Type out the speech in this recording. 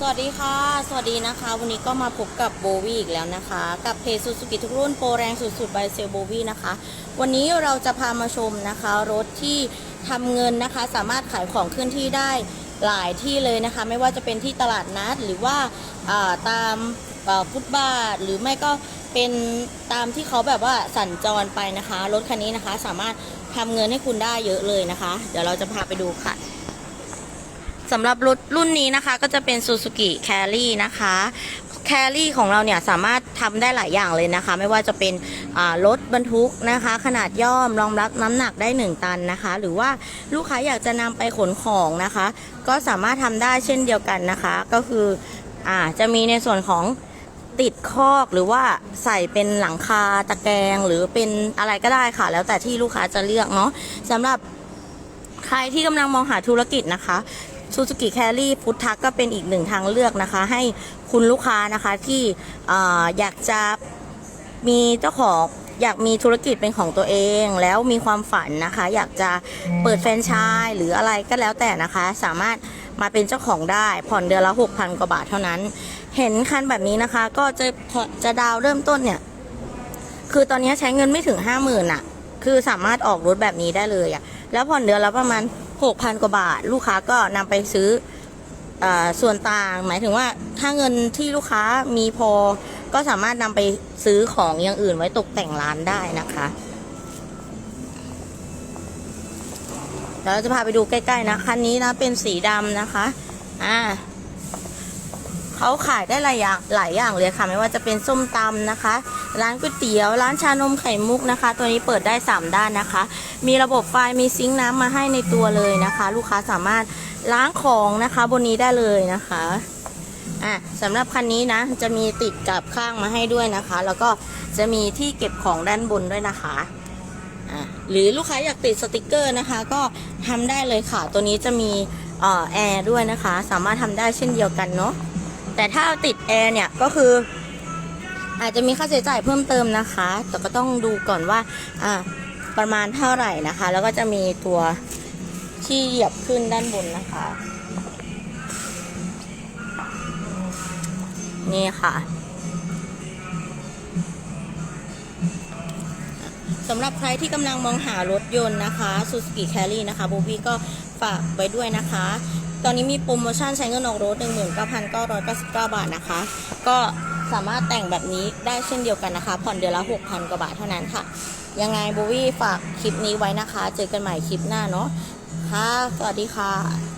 สวัสดีค่ะ สวัสดีนะคะ วันนี้ก็มาพบกับโบวี่อีกแล้วนะคะ กับเพจซูซูกิทุกรุ่นโปรแรงสุดๆ by เซลโบวี่นะคะ วันนี้เราจะพามาชมนะคะ รถที่ทำเงินนะคะ สามารถขายของเคลื่อนที่ได้หลายที่เลยนะคะ ไม่ว่าจะเป็นที่ตลาดนัดหรือว่าาตามฟุตบาท หรือไม่ก็เป็นตามที่เขาแบบว่าสัญจรไปนะคะ รถคันนี้นะคะสามารถทำเงินให้คุณได้เยอะเลยนะคะ เดี๋ยวเราจะพาไปดูค่ะ สำหรับรถรุ่นนี้นะคะ ก็จะเป็น Suzuki Carry นะคะ Carry ของเราเนี่ยสามารถทำได้หลายอย่างเลยนะคะ ไม่ว่าจะเป็นรถบรรทุกนะคะ ขนาดย่อมรองรับน้ำหนักได้ 1 ตันนะคะ หรือว่าลูกค้าอยากจะนำไปขนของนะคะ ก็สามารถทำได้เช่นเดียวกันนะคะ ก็คืออจะมีในส่วนของติดคอกหรือว่าใส่เป็นหลังคาตะแกรงหรือเป็นอะไรก็ได้ค่ะ แล้วแต่ที่ลูกค้าจะเลือกเนาะสำหรับใครที่กำลังมองหาธุรกิจนะคะ ซูซูกิแคลรี่ฟุตทักก็เป็นอีกหนึ่งทางเลือกนะคะ ให้คุณลูกค้านะคะที่อ่อยากจะมีเจ้าของอยากมีธุรกิจเป็นของตัวเอง แล้วมีความฝันนะคะ อยากจะเปิดแฟรนไชส์หรืออะไรก็แล้วแต่นะคะ สามารถมาเป็นเจ้าของได้ผ่อนเดือนละ 6,000 กว่าบาทเท่านั้น เห็นคันแบบนี้นะคะ ก็จะจะดาวเริ่มต้นเนี่ย คือตอนนี้ใช้เงินไม่ถึง 50,000อะ คือสามารถออกรถแบบนี้ได้เลยอะ แล้วผ่อนเดือนละประมาณ 6,000 กว่าบาท ลูกค้าก็นำไปซื้ออส่วนต่าง หมายถึงว่าถ้าเงินที่ลูกค้ามีพอ ก็สามารถนำไปซื้อของอย่างอื่นไว้ตกแต่งร้านได้นะคะเดี๋ยวเราจะพาไปดูใกล้ ๆ นะคันนี้นะเป็นสีดำนะคะ อ่าเขาขายได้หลายอย่างหลายอย่างเลยค่ะ ไม่ว่าจะเป็นส้มตำนะคะ ร้านก๋วยเตี๋ยว ร้านชานมไข่มุกนะคะ ตัวนี้เปิดได้ 3 ด้านนะคะ มีระบบไฟมีซิงค์น้ำมาให้ในตัวเลยนะคะ ลูกค้าสามารถล้างของนะคะบนนี้ได้เลยนะคะอะสำหรับคันนี้นะ จะมีติดกับข้างมาให้ด้วยนะคะ แล้วก็จะมีที่เก็บของด้านบนด้วยนะคะอะหรือลูกค้าอยากติดสติกเกอร์นะคะ ก็ทำได้เลยค่ะ ตัวนี้จะมีอแอร์ด้วยนะคะ สามารถทำได้เช่นเดียวกันเนาะแต่ถ้าติดแอร์เนี่ยก็คือ อาจจะมีค่าใช้จ่ายเพิ่มเติมนะคะ แต่ก็ต้องดูก่อนว่าอ่าประมาณเท่าไหร่นะคะ แล้วก็จะมีตัวที่เหยียบขึ้นด้านบนนะคะ นี่ค่ะสำหรับใครที่กำลังมองหารถยนต์นะคะ Suzuki Carry นะคะโบบี้ก็ฝากไว้ด้วยนะคะ ตอนนี้มีโปรโมชั่นใช้เงินออกรถ 19,999 บาทนะคะ ก็ สามารถแต่งแบบนี้ได้เช่นเดียวกันนะคะ ผ่อนเดือนละ 6,000 กว่าบาทเท่านั้นค่ะ ยังไงโบวี่ฝากคลิปนี้ไว้นะคะ เจอกันใหม่คลิปหน้าเนาะค่ะ สวัสดีค่ะ